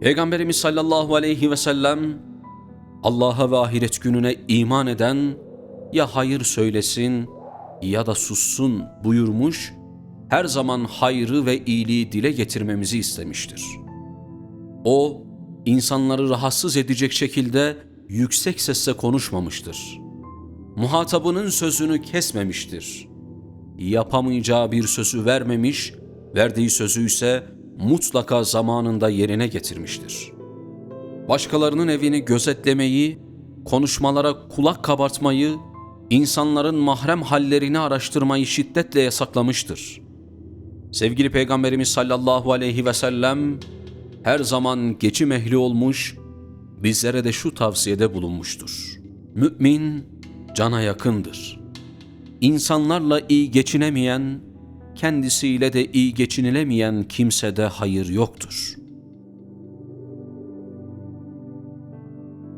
Peygamberimiz sallallahu aleyhi ve sellem Allah'a ve ahiret gününe iman eden ya hayır söylesin ya da sussun buyurmuş, her zaman hayrı ve iyiliği dile getirmemizi istemiştir. O, insanları rahatsız edecek şekilde yüksek sesle konuşmamıştır. Muhatabının sözünü kesmemiştir. Yapamayacağı bir sözü vermemiş, verdiği sözü ise mutlaka zamanında yerine getirmiştir. Başkalarının evini gözetlemeyi, konuşmalara kulak kabartmayı, insanların mahrem hallerini araştırmayı şiddetle yasaklamıştır. Sevgili Peygamberimiz sallallahu aleyhi ve sellem her zaman geçim ehli olmuş, bizlere de şu tavsiyede bulunmuştur. Mümin cana yakındır. İnsanlarla iyi geçinemeyen, kendisiyle de iyi geçinilemeyen kimsede hayır yoktur.''